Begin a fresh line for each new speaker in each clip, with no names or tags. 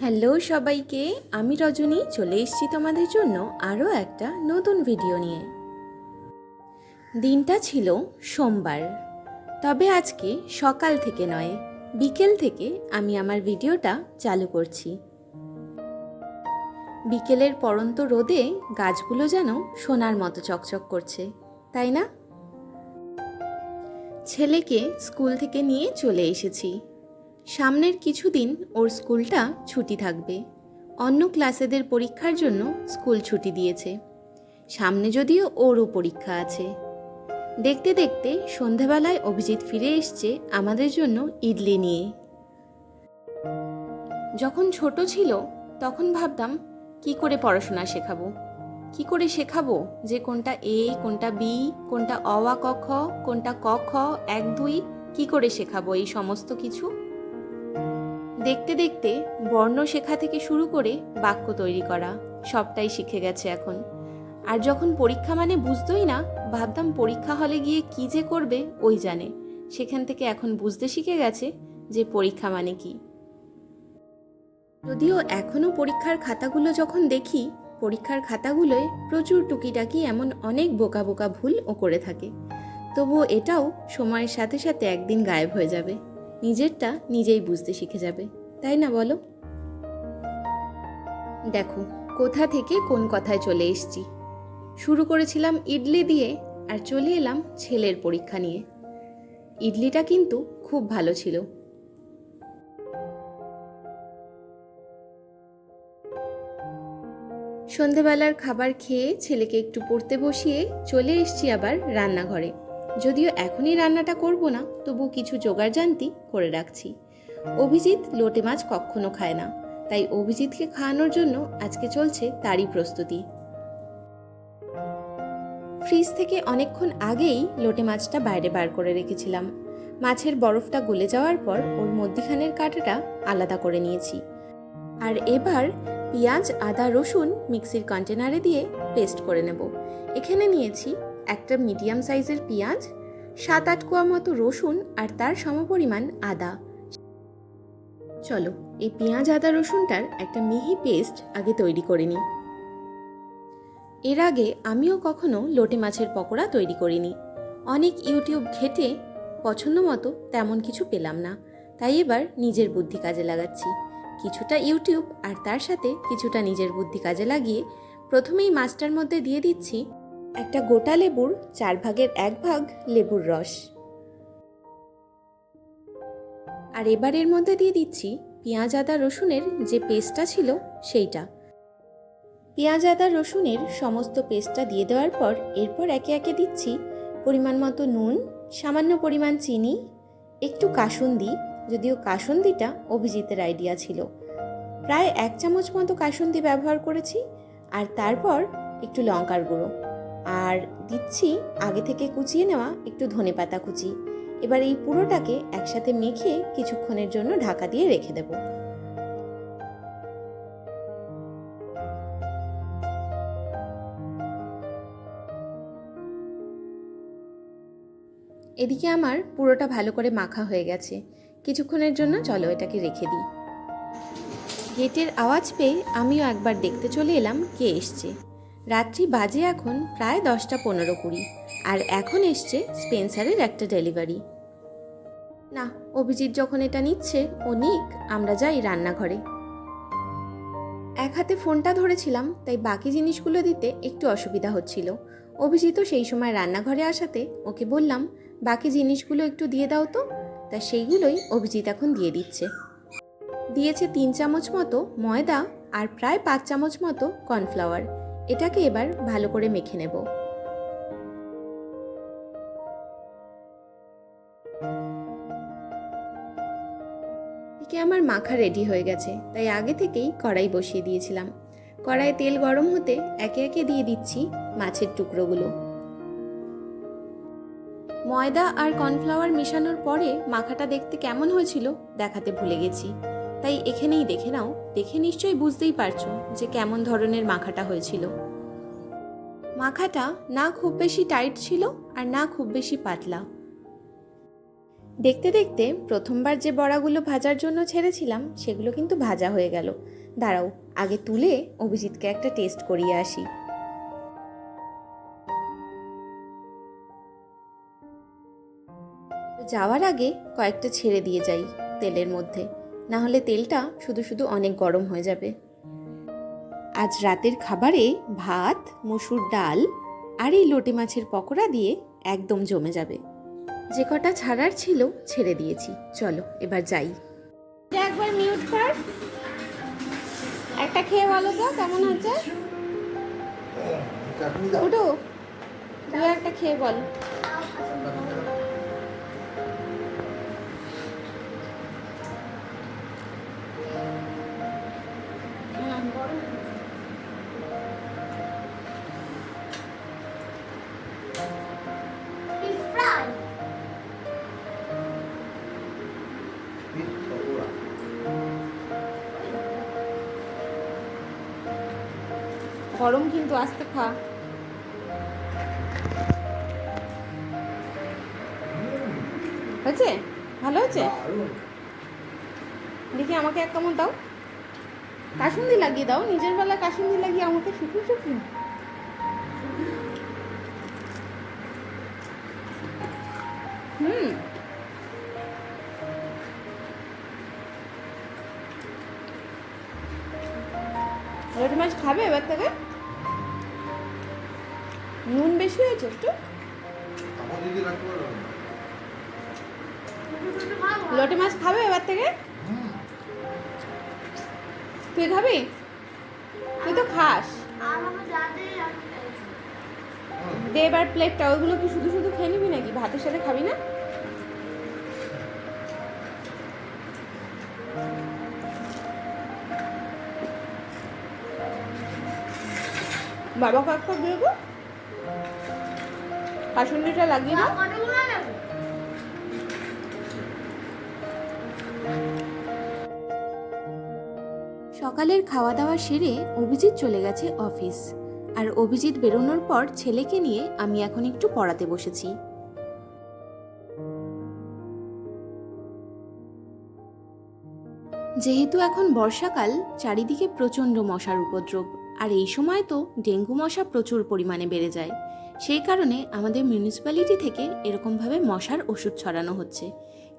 Hello সবাইকে, আমি রজনী, চলে এসেছি তোমাদের জন্য আরও একটা নতুন ভিডিও নিয়ে। দিনটা ছিল সোমবার, তবে আজকে সকাল থেকে নয়, বিকেল থেকে আমি আমার ভিডিওটা চালু করছি। বিকেলের পরন্ত রোদে গাছগুলো যেন সোনার মতো চকচক করছে, তাই না? ছেলেকে স্কুল থেকে নিয়ে চলে এসেছি। সামনের কিছুদিন ওর স্কুলটা ছুটি থাকবে। অন্য ক্লাসেদের পরীক্ষার জন্য স্কুল ছুটি দিয়েছে। সামনে যদিও ওরও পরীক্ষা আছে। দেখতে দেখতে সন্ধেবেলায় অভিজিৎ ফিরে এসছে আমাদের জন্য ইডলি নিয়ে। যখন ছোট ছিল, তখন ভাবতাম, কি করে পড়াশোনা শেখাবো? কি করে শেখাবো যে কোনটা এ, কোনটা বি, কোনটা অ, আ, ক, খ, কোনটা ক, খ, এক, দুই, কি করে শেখাবো এই সমস্ত কিছু? দেখতে দেখতে বর্ণ শেখা থেকে শুরু করে বাক্য তৈরি করা সবটাই শিখে গেছে এখন। আর যখন পরীক্ষা মানে বুঝতোই না, ভাবতাম পরীক্ষা হলে গিয়ে কি যে করবে ওই জানে। সেখান থেকে এখন বুঝতে শিখে গেছে যে পরীক্ষা মানে কি। যদিও এখনও পরীক্ষার খাতাগুলো যখন দেখি, পরীক্ষার খাতাগুলোয় প্রচুর টুকিটাকি এমন অনেক বোকা বোকা ভুল ও করে থাকে। তবুও এটাও সময়ের সাথে সাথে একদিন গায়েব হয়ে যাবে। নিজেরটা নিজেই বুঝতে শিখে যাবে, তাই না বলো? দেখো, কোথা থেকে কোন কথায় চলে এসেছি। শুরু করেছিলাম ইডলি দিয়ে আর চলে এলাম ছেলের পরীক্ষা নিয়ে। ইডলিটা কিন্তু খুব ভালো ছিল। সন্ধেবেলার খাবার খেয়ে ছেলেকে একটু পড়তে বসিয়ে চলে এসছি আবার রান্নাঘরে। যদিও এখনই রান্নাটা করব না, তবু কিছু জোগাড় জানতি করে রাখছি। অভিজিৎ লোটে মাছ কখনো খায় না, তাই অভিজিৎকে খাওয়ানোর জন্য আজকে চলছে তারই প্রস্তুতি। ফ্রিজ থেকে অনেকক্ষণ আগেই লোটে মাছটা বাইরে বার করে রেখেছিলাম। মাছের বরফটা গলে যাওয়ার পর ওর মধ্যিখানের কাঁটাটা আলাদা করে নিয়েছি। আর এবার পেঁয়াজ, আদা, রসুন মিক্সির কন্টেনারে দিয়ে পেস্ট করে নেব। এখানে নিয়েছি একটা মিডিয়াম সাইজের পেঁয়াজ সাত আট কোয়া মতো রসুন আর তার সমপরিমাণ আদা। চলো, এই পেঁয়াজ, আদা, রসুনটার একটা মিহি পেস্ট আগে তৈরি করে নিই। এর আগে আমিও কখনো লোটে মাছের পকোড়া তৈরি করিনি। অনেক ইউটিউব ঘেটে পছন্দ মতো তেমন কিছু পেলাম না। তাই এবার নিজের বুদ্ধি কাজে লাগাচ্ছি। কিছুটা ইউটিউব আর তার সাথে কিছুটা নিজের বুদ্ধি কাজে লাগিয়ে প্রথমেই মাছটার মধ্যে দিয়ে দিচ্ছি একটা গোটা লেবুর চার ভাগের এক ভাগ লেবুর রস। আর এবার এর মধ্যে দিয়ে দিচ্ছি পেঁয়াজ, আদা, রসুনের যে পেস্টটা ছিল সেইটা। পেঁয়াজ, আদা, রসুনের সমস্ত পেস্টটা দিয়ে দেওয়ার পর এরপর একে একে দিচ্ছি পরিমাণ মতো নুন, সামান্য পরিমাণ চিনি, একটু কাসুন্দি, যদিও কাসুন্দিটা অভিজিতের আইডিয়া ছিল। প্রায় এক চামচ মতো কাসুন্দি ব্যবহার করেছি, আর তারপর একটু লঙ্কার গুঁড়ো। আর দিচ্ছি আগে থেকে কুচিয়ে নেওয়া একটু ধনে পাতা কুচি। এবার এই পুরোটাকে একসাথে মেখে কিছুক্ষণের জন্য ঢাকা দিয়ে রেখে দেব। এদিকে আমার পুরোটা ভালো করে মাখা হয়ে গেছে। কিছুক্ষণের জন্য চলো এটাকে রেখে দিই। গেটের আওয়াজ পেয়ে আমিও একবার দেখতে চলে এলাম কে এসছে। রাত্রি বাজে এখন প্রায় দশটা পনেরো কুড়ি, আর এখন এসছে স্পেন্সারের একটা ডেলিভারি। না, অভিজিৎ যখন এটা নিচ্ছে, ও নিক, আমরা যাই রান্নাঘরে। এক হাতে ফোনটা ধরেছিলাম, তাই বাকি জিনিসগুলো দিতে একটু অসুবিধা হচ্ছিল। অভিজিৎও সেই সময় রান্নাঘরে আসাতে ওকে বললাম, বাকি জিনিসগুলো একটু দিয়ে দাও তো। তা সেইগুলোই অভিজিৎ এখন দিয়ে দিচ্ছে। দিয়েছে তিন চামচ মতো ময়দা আর প্রায় পাঁচ চামচ মতো কর্নফ্লাওয়ার। এটাকে এবার ভালো করে মেখে নেব। এদিকে আমার মাখা রেডি হয়ে গেছে, তাই আগে থেকেই কড়াই বসিয়ে দিয়েছিলাম। কড়াইয়ে তেল গরম হতে একে একে দিয়ে দিচ্ছি মাছের টুকরোগুলো। ময়দা আর কর্নফ্লাওয়ার মেশানোর পরে মাখাটা দেখতে কেমন হয়েছিল দেখাতে ভুলে গেছি। তাই এখানেই দেখে নাও, দেখে নিশ্চয়ই বুঝতেই পারছ যে কেমন ধরনের মাখাটা হয়েছিল। মাখাটা না খুব বেশি টাইট ছিল আর না খুব বেশি পাতলা। দেখতে দেখতে প্রথমবার যে বড়াগুলো ভাজার জন্য ছেড়েছিলাম, সেগুলো কিন্তু ভাজা হয়ে গেল। দাঁড়াও, আগে তুলে অভিজিৎকে একটা টেস্ট করিয়ে আসি। যাওয়ার আগে কয়েকটা ছেড়ে দিয়ে যাই তেলের মধ্যে। না হলে তেলটা শুধু শুধু অনেক গরম হয়ে যাবে। আজ রাতের খাবারে ভাত মসুর ডাল আর এই লোটে মাছের পকোড়া দিয়ে একদম জমে যাবে। যে কটা ছাড়ার ছিল ছেড়ে দিয়েছি। চলো এবার যাই। একবার মিউট কর। একটা খেয়ে ভালো তো কেমন হচ্ছে? তুই একটা খেয়ে বল। গরম কিন্তু আস্তে খা। হয়েছে? ভালো হয়েছে? দেখি আমাকে এক কেমন দাও। কাসুন্দি লাগিয়ে দাও। নিজের বেলা কাসুন্দি লাগিয়ে আমাকে শুকিয়ে শুকিয়ে। হুম। লোটে মাছ খাবে এবার থেকে? তুই খাবি? তুই তো খাস। দে এবার প্লেটটা ওইগুলো কি শুধু শুধু খেয়ে নিবি নাকি? ভাতের সাথে খাবি না? বাবা কাকা গো কাসুন্ডিটা লাগিয়ে সকালের খাওয়া দাওয়া সেরে অভিজিৎ চলে গেছে অফিস। আর অভিজিৎ বেরোনোর পর ছেলেকে নিয়ে আমি এখন একটু পড়াতে বসেছি। যেহেতু এখন বর্ষাকাল, চারিদিকে প্রচণ্ড মশার উপদ্রব। আর এই সময় তো ডেঙ্গু মশা প্রচুর পরিমাণে বেড়ে যায়। সেই কারণে আমাদের মিউনিসিপ্যালিটি থেকে এরকমভাবে মশার ওষুধ ছড়ানো হচ্ছে।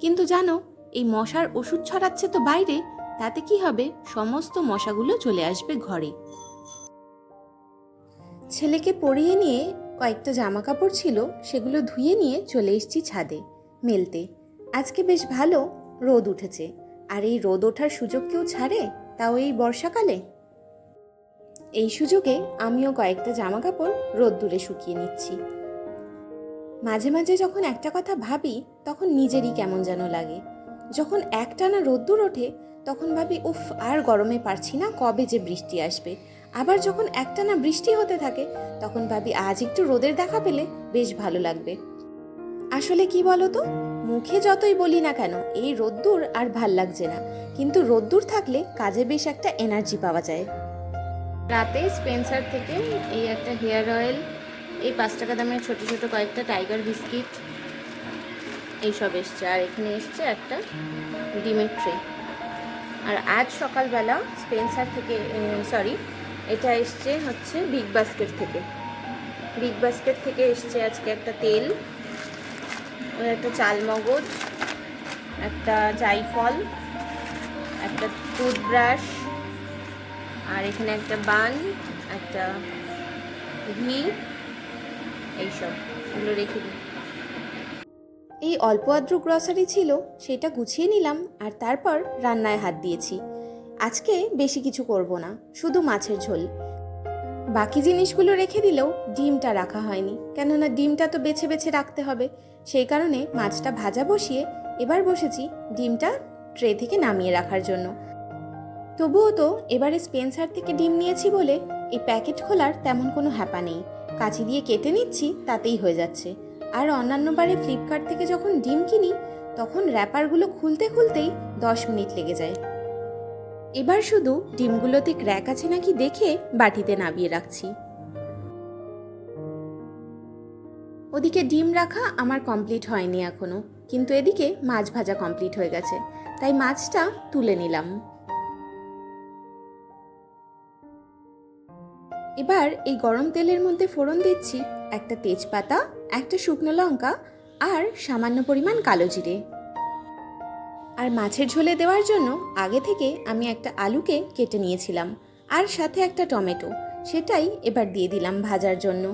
কিন্তু জানো, এই মশার ওষুধ ছড়াচ্ছে তো বাইরে, তাতে কি হবে? সমস্ত মশাগুলো চলে আসবে ঘরে। ছেলেকে পরিয়ে নিয়ে কয়েকটা জামা কাপড় ছিল, সেগুলো ধুয়ে নিয়ে চলে এসেছি ছাদে মেলতে। আজকে বেশ ভালো, রোদ উঠেছে। আর এই রোদ ওঠার সুযোগ কেউ ছাড়ে? তাও এই বর্ষাকালে? এই সুযোগে আমিও কয়েকটা জামা কাপড় রোদ্দুরে শুকিয়ে নিচ্ছি। মাঝে মাঝে যখন একটা কথা ভাবি, তখন নিজেরই কেমন যেন লাগে। যখন একটানা রোদ্দুর ওঠে, তখন ভাবি, উফ, আর গরমে পারছি না, কবে যে বৃষ্টি আসবে। আবার যখন একটানা বৃষ্টি হতে থাকে, তখন ভাবি, আজ একটু রোদের দেখা পেলে বেশ ভালো লাগবে। আসলে কি বলো তো মুখে যতই বলি না কেন, এই রোদ্দুর আর ভালো লাগছে না। কিন্তু রোদ্দুর থাকলে কাজে বেশ একটা এনার্জি পাওয়া যায়। রাতে স্পেন্সার থেকে এই একটা হেয়ার অয়েল, এই পাঁচ টাকা দামের ছোট ছোট কয়েকটা টাইগার বিস্কিট, এইসব এসছে। আর এখানে এসছে একটা ডিমের ট্রে। আর আজ সকালবেলা স্পেন্সার থেকে সরি এটা এসছে হচ্ছে বিগ বাস্কেট থেকে। বিগ বাস্কেট থেকে এসছে আজকে একটা তেল, একটা চাল মগজ একটা জাইফল, একটা টুথব্রাশ আর এখানে একটা বান, একটা ঘি, এইসব, এগুলো রেখে দিই। এই অল্প আদ্র গ্রসারি ছিল, সেটা গুছিয়ে নিলাম আর তারপর রান্নায় হাত দিয়েছি। আজকে বেশি কিছু করব না, শুধু মাছের ঝোল। বাকি জিনিসগুলো রেখে দিলেও ডিমটা রাখা হয়নি, কেননা ডিমটা তো বেছে বেছে রাখতে হবে। সেই কারণে মাছটা ভাজা বসিয়ে এবার বসেছি ডিমটা ট্রে থেকে নামিয়ে রাখার জন্য। তবুও তো এবারে স্পেন্সার থেকে ডিম নিয়েছি বলে এই প্যাকেট খোলার তেমন কোনো হ্যাপা নেই। কাঁচি দিয়ে কেটে নিচ্ছি, তাতেই হয়ে যাচ্ছে। আর অন্যান্য বারে ফ্লিপকার্ট থেকে যখন ডিম কিনি, তখন র্যাপারগুলো খুলতে খুলতেই দশ মিনিট লেগে যায়। এবার শুধু ডিমগুলোতে ক্র্যাক আছে নাকি দেখে বাটিতে নামিয়ে রাখছি। ওদিকে ডিম রাখা আমার কমপ্লিট হয়নি এখনও কিন্তু এদিকে মাছ ভাজা কমপ্লিট হয়ে গেছে, তাই মাছটা তুলে নিলাম। এবার এই গরম তেলের মধ্যে ফোড়ন দিচ্ছি একটা তেজপাতা, একটা শুকনো লঙ্কা আর সামান্য পরিমাণ কালো জিরে। আর মাছের ঝোলে দেওয়ার জন্য আগে থেকে আমি একটা আলুকে কেটে নিয়েছিলাম আর সাথে একটা টমেটো, সেটাই এবার দিয়ে দিলাম ভাজার জন্য।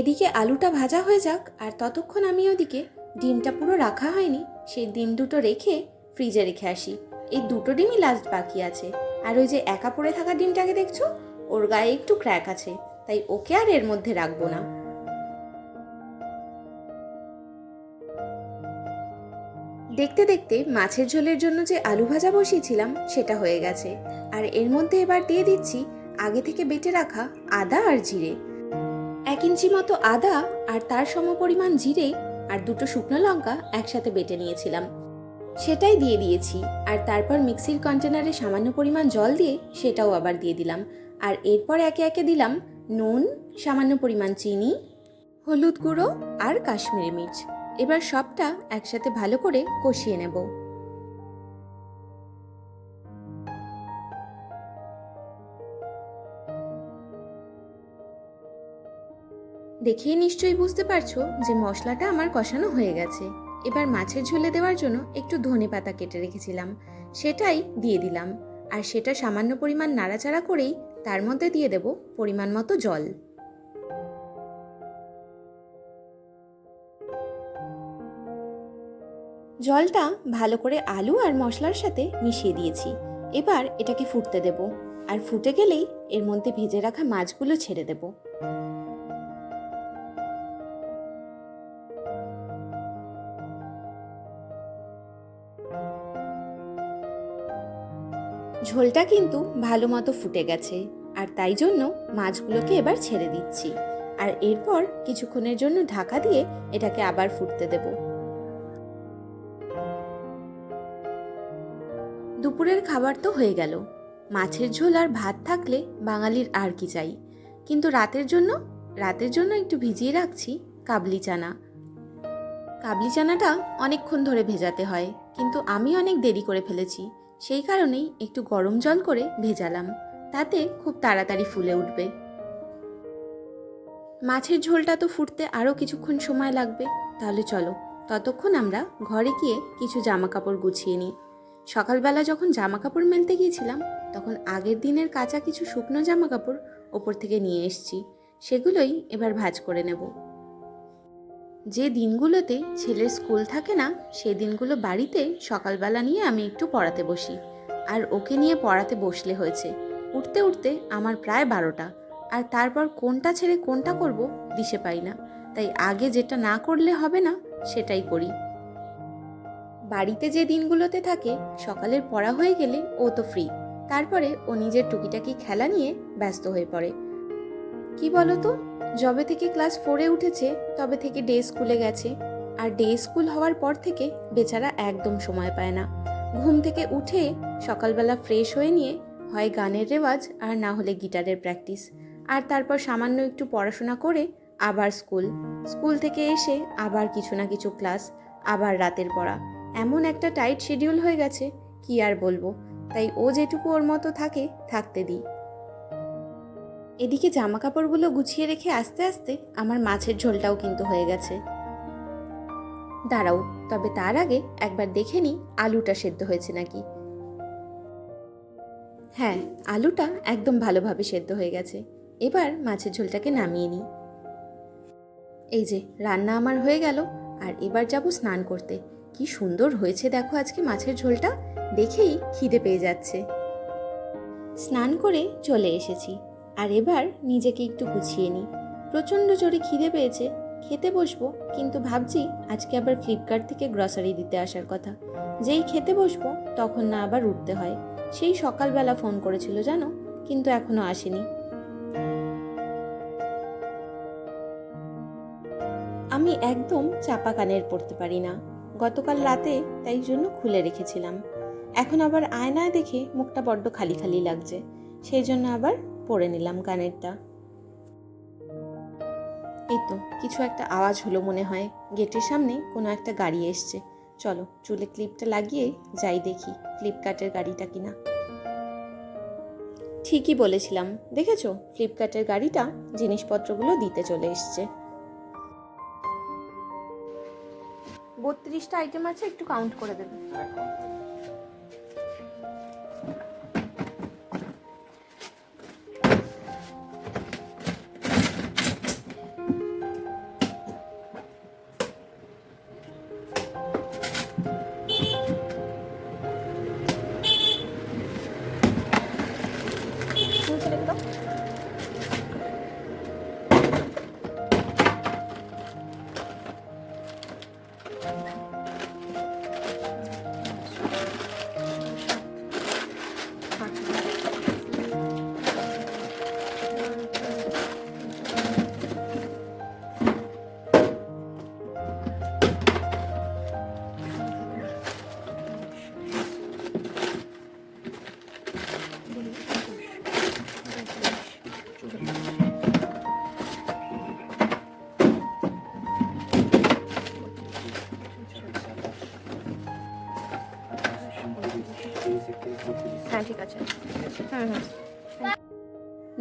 এদিকে আলুটা ভাজা হয়ে যাক আর ততক্ষণ আমি ওদিকে ডিমটা পুরো রাখা হয়নি, সেই ডিম দুটো রেখে ফ্রিজে রেখে আসি। এই দুটো ডিমই লাস্ট বাকি আছে। আর ওই যে একা পড়ে থাকা ডিমটাকে দেখছ? ওর গায়ে একটু ক্র্যাক আছে, তাই ওকে আর এর মধ্যে রাখব না। দেখতে দেখতে মাছের ঝোলের জন্য যে আলু ভাজা বসিয়েছিলাম, সেটা হয়ে গেছে। আর এর মধ্যে এবার দিয়ে দিচ্ছি আগে থেকে বেটে রাখা আদা আর জিরে। এক ইঞ্চি মতো আদা আর তার সমপরিমাণ জিরে আর দুটো শুকনো লঙ্কা একসাথে বেটে নিয়েছিলাম। সেটাই দিয়ে দিয়েছি। আর তারপর মিক্সির কন্টেনারে সামান্য পরিমাণ জল দিয়ে সেটাও আবার দিয়ে দিলাম। আর এরপর একে একে দিলাম নুন, সামান্য পরিমাণ চিনি, হলুদ গুঁড়ো আর কাশ্মীরি মির্চ। এবার সবটা একসাথে ভালো করে কষিয়ে নেব। দেখেই নিশ্চয়ই বুঝতে পারছ যে মশলাটা আমার কষানো হয়ে গেছে। এবার মাছের ঝোলে দেওয়ার জন্য একটু ধনে পাতা কেটে রেখেছিলাম। সেটাই দিয়ে দিলাম। আর সেটা সামান্য পরিমাণ নাড়াচাড়া করেই তার মধ্যে দিয়ে দেব পরিমাণ মতো জল। জলটা ভালো করে আলু আর মশলার সাথে মিশিয়ে দিয়েছি। এবার এটাকে ফুটতে দেব। আর ফুটে গেলেই এর মধ্যে ভেজে রাখা মাছগুলো ছেড়ে দেব। ঝোলটা কিন্তু ভালো মতো ফুটে গেছে, আর তাই জন্য মাছগুলোকে এবার ছেড়ে দিচ্ছি। আর এরপর কিছুক্ষণের জন্য ঢাকা দিয়ে এটাকে আবার ফুটতে দেবো। দুপুরের খাবার তো হয়ে গেল। মাছের ঝোল আর ভাত থাকলে বাঙালির আর কি চাই। কিন্তু রাতের জন্য রাতের জন্য একটু ভিজিয়ে রাখছি কাবলি চানা। কাবলি চানাটা অনেকক্ষণ ধরে ভেজাতে হয়, কিন্তু আমি অনেক দেরি করে ফেলেছি। সেই কারণেই একটু গরম জল করে ভেজালাম। তাতে খুব তাড়াতাড়ি ফুলে উঠবে। মাছের ঝোলটা তো ফুটতে আরও কিছুক্ষণ সময় লাগবে। তাহলে চলো, ততক্ষণ আমরা ঘরে গিয়ে কিছু জামা কাপড় গুছিয়ে নিই। সকালবেলা যখন জামা কাপড় মেলতে গিয়েছিলাম, তখন আগের দিনের কাঁচা কিছু শুকনো জামা কাপড় ওপর থেকে নিয়ে এসছি। সেগুলোই এবার ভাঁজ করে নেব। যে দিনগুলোতে ছেলের স্কুল থাকে না সেই দিনগুলো বাড়িতে সকালবেলা নিয়ে আমি একটু পড়াতে বসি। আর ওকে নিয়ে পড়াতে বসলে হয়েছে। উঠতে উঠতে আমার প্রায় বারোটা। আর তারপর কোনটা ছেড়ে কোনটা করব দিশে পাই না। তাই আগে যেটা না করলে হবে না, সেটাই করি। বাড়িতে যে দিনগুলোতে থাকে, সকালের পড়া হয়ে গেলে ও তো ফ্রি তারপরে ও নিজের টুকিটাকি খেলা নিয়ে ব্যস্ত হয়ে পড়ে। কি বলতো? যবে থেকে ক্লাস ফোরে উঠেছে, তবে থেকে ডে স্কুলে গেছে। আর ডে স্কুল হওয়ার পর থেকে বেচারা একদম সময় পায় না। ঘুম থেকে উঠে সকালবেলা ফ্রেশ হয়ে নিয়ে হয় গানের রেওয়াজ আর না হলে গিটারের প্র্যাকটিস। আর তারপর সামান্য একটু পড়াশোনা করে আবার স্কুল। স্কুল থেকে এসে আবার কিছু না কিছু ক্লাস, আবার রাতের পড়া। এমন একটা টাইট শিডিউল হয়ে গেছে, কি আর বলব? তাই ও যেটুকু ওর মতো থাকে, থাকতে দিই। এদিকে জামা কাপড়গুলো গুছিয়ে রেখে আস্তে আস্তে আমার মাছের ঝোলটাও কিন্তু হয়ে গেছে। দাঁড়াও, তবে তার আগে একবার দেখে নিই আলুটা সেদ্ধ হয়েছে নাকি। হ্যাঁ আলুটা একদম ভালোভাবে সেদ্ধ হয়ে গেছে। এবার মাছের ঝোলটাকে নামিয়ে নিই। এই যে, রান্না আমার হয়ে গেল, আর এবার যাব স্নান করতে। কি সুন্দর হয়েছে দেখো আজকে মাছের ঝোলটা, দেখেই খিদে পেয়ে যাচ্ছে। স্নান করে চলে এসেছি। আর এবার নিজেকে একটু গুছিয়ে নিই। প্রচণ্ড জোরে খিদে পেয়েছে। খেতে বসবো, কিন্তু ভাবছি আজকে আবার ফ্লিপকার্ট থেকে গ্রসারি দিতে আসার কথা। যেই খেতে বসবো, তখন না আবার উঠতে হয়। সেই সকালবেলা ফোন করেছিল, জানো? কিন্তু এখনও আসেনি। আমি একদম চাপা কানের পড়তে পারি না। গতকাল রাতে তাই জন্য খুলে রেখেছিলাম। এখন আবার আয়নায় দেখে মুখটা বড্ড খালি খালি লাগছে। সেই জন্য আবার পরে নিলাম কানেরটা। এই তো, কিছু একটা আওয়াজ হলো মনে হয়। গেটের সামনে কোনো একটা গাড়ি এসছে। চলো, চুলে ক্লিপটা লাগিয়ে যাই দেখি ফ্লিপকার্টের গাড়িটা কিনা। ঠিকই বলেছিলাম। দেখেছ? ফ্লিপকার্টের গাড়িটা জিনিসপত্রগুলো দিতে চলে এসছে। বত্রিশটা আইটেম আছে, একটু কাউন্ট করে দেবে।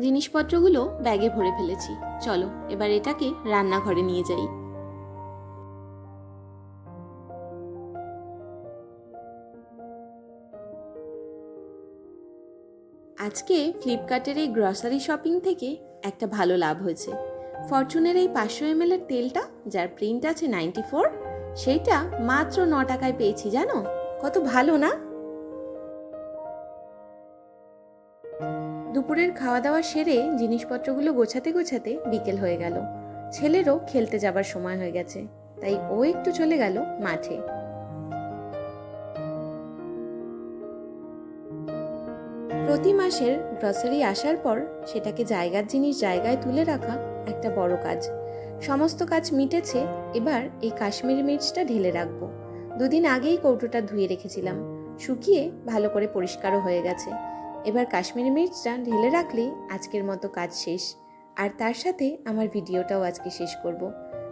জিনিসপত্রগুলো ব্যাগে ভরে ফেলেছি। চলো, এবার এটাকে রান্নাঘরে নিয়ে যাই। আজকে ফ্লিপকার্টের এই গ্রসারি শপিং থেকে একটা ভালো লাভ হয়েছে। ফরচুনের এই পাঁচশো এম এর তেলটা, যার প্রিন্ট আছে নাইনটি ফোর, সেইটা মাত্র ন টাকায় পেয়েছি, জানো? কত ভালো না? দুপুরের খাওয়া দাওয়া সেরে জিনিসপত্রগুলো গোছাতে গোছাতে বিকেল হয়ে গেল। ছেলেরও খেলতে যাবার সময় হয়ে গেছে, তাই ও একটু চলে গেল মাঠে। প্রতি মাসের গ্রসারি আসার পর সেটাকে জায়গার জিনিস জায়গায় তুলে রাখা একটা বড় কাজ। সমস্ত কাজ মিটেছে, এবার এই কাশ্মীরি মির্চটা ঢেলে রাখব। দুদিন আগেই কৌটোটা ধুয়ে রেখেছিলাম। শুকিয়ে ভালো করে পরিষ্কারও হয়ে গেছে। এবার কাশ্মীরি মির্চটা ঢেলে রাখলেই আজকের মতো কাজ শেষ। আর তার সাথে আমার ভিডিওটাও আজকে শেষ করব।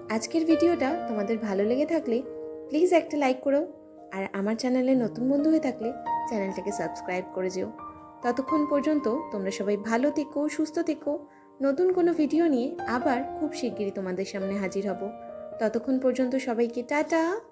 আজকের ভিডিওটা তোমাদের ভালো লেগে থাকলে প্লিজ একটা লাইক করো। আর আমার চ্যানেলে নতুন বন্ধু হয়ে থাকলে চ্যানেলটাকে সাবস্ক্রাইব করে যেও। ততক্ষণ পর্যন্ত তোমরা সবাই ভালো থেকো, সুস্থ থেকো। নতুন কোনো ভিডিও নিয়ে আবার খুব শিগগিরই তোমাদের সামনে হাজির হব। ততক্ষণ পর্যন্ত সবাইকে টাটা।